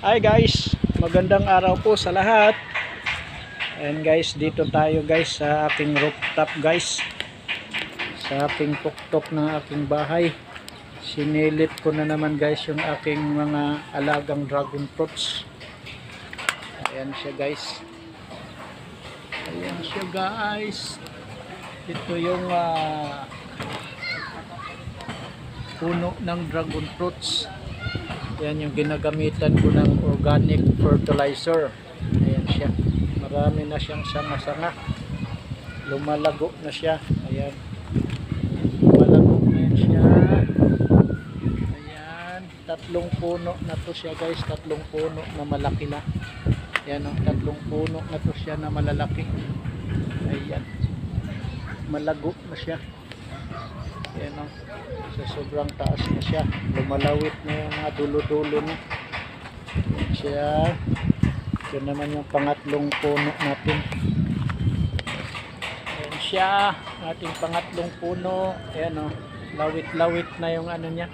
Hi guys, magandang araw po sa lahat. And guys, dito tayo guys sa aking rooftop guys. Sa aking tuktok ng aking bahay. Sinilip ko na naman guys yung aking mga alagang dragon fruits. Ayan siya guys. Ayan siya guys. Ito yung ah, puno ng dragon fruits. Yan yung ginagamitan ko ng organic fertilizer. Ayan siya. Marami na siyang sanga-sanga. Lumalago na siya. Ayan. Lumalago na siya. Ayan. Tatlong puno na to siya guys. Tatlong puno na malaki na. Ayan o. Tatlong puno na to siya na malalaki. Ayan. Malago na siya. Ayan o. Sa sobrang taas na siya. Lumalawit na yung mga dulo-dulo. Ayan siya. Ito naman yung pangatlong puno natin. Ayan siya. Ating pangatlong puno. Ayan o. Lawit-lawit na yung ano niya.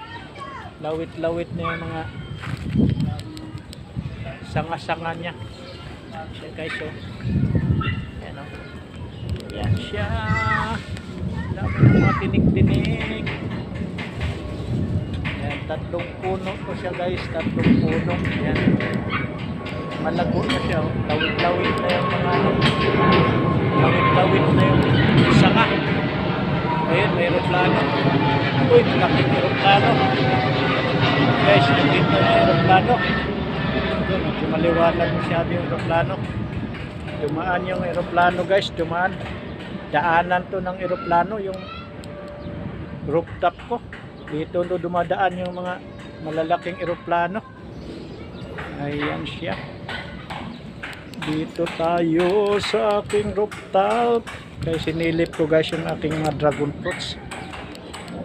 Lawit-lawit na yung mga sanga-sanga niya. Siya guys o. Ayan o. Ayan siya. Dami ng mga tinik-tinik. Ayan, tatlong puno to siya guys. Tatlong puno. Ayan. Malago na siya. oh. Lawit-lawit na yung mga ano. Lawit-lawit na yung sanga. Ayun, may aeroplano. Uy, malaking aeroplano. Guys, nandito na yung aeroplano. Medyo maliwanag masyado yung aeroplano. Dumaan yung aeroplano guys, dumaan. Daanan to ng aeroplano, yung rooftop ko. Dito do dumadaan yung mga malalaking aeroplano. Ayan siya. Dito tayo sa aking rooftop. Kaya sinilip ko guys yung aking mga dragon fruits.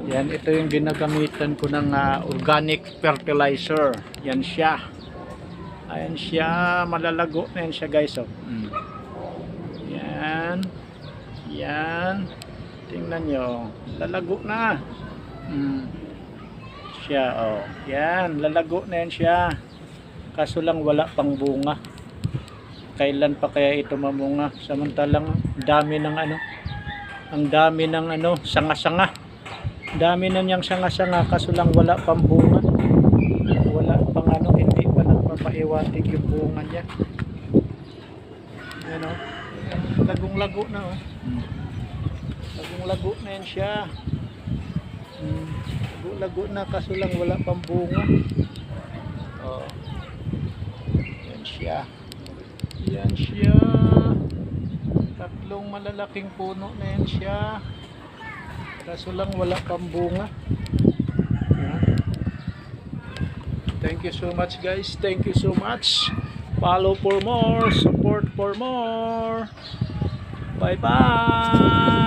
Yan, ito yung ginagamitan ko ng ah, organic fertilizer. Yan siya. Ayan siya, malalago na yan siya guys. Oh. Mm. Yan. Yan. Tingnan nyo. Lalago na. Mm. Siya, oh. Yan, lalago na yan siya. Kaso lang wala pang bunga. Kailan pa kaya ito mamunga? Samantalang dami ng ano, ang dami ng ano, sanga-sanga. Dami na niyang sanga-sanga kaso lang wala pang bunga. Wala pang ano, hindi pa nagpapaiwatig yung bunga niya. Yan o. Lagong-lago na o. Lagong-lago na yan siya. Hmm. Lago-lago na kaso lang wala pang bunga. Oh. Yan siya. Yan siya. Tatlong malalaking puno na yan siya. Kaso lang wala pang bunga. Thank you so much guys. Thank you so much. Follow for more. Support for more. Bye bye.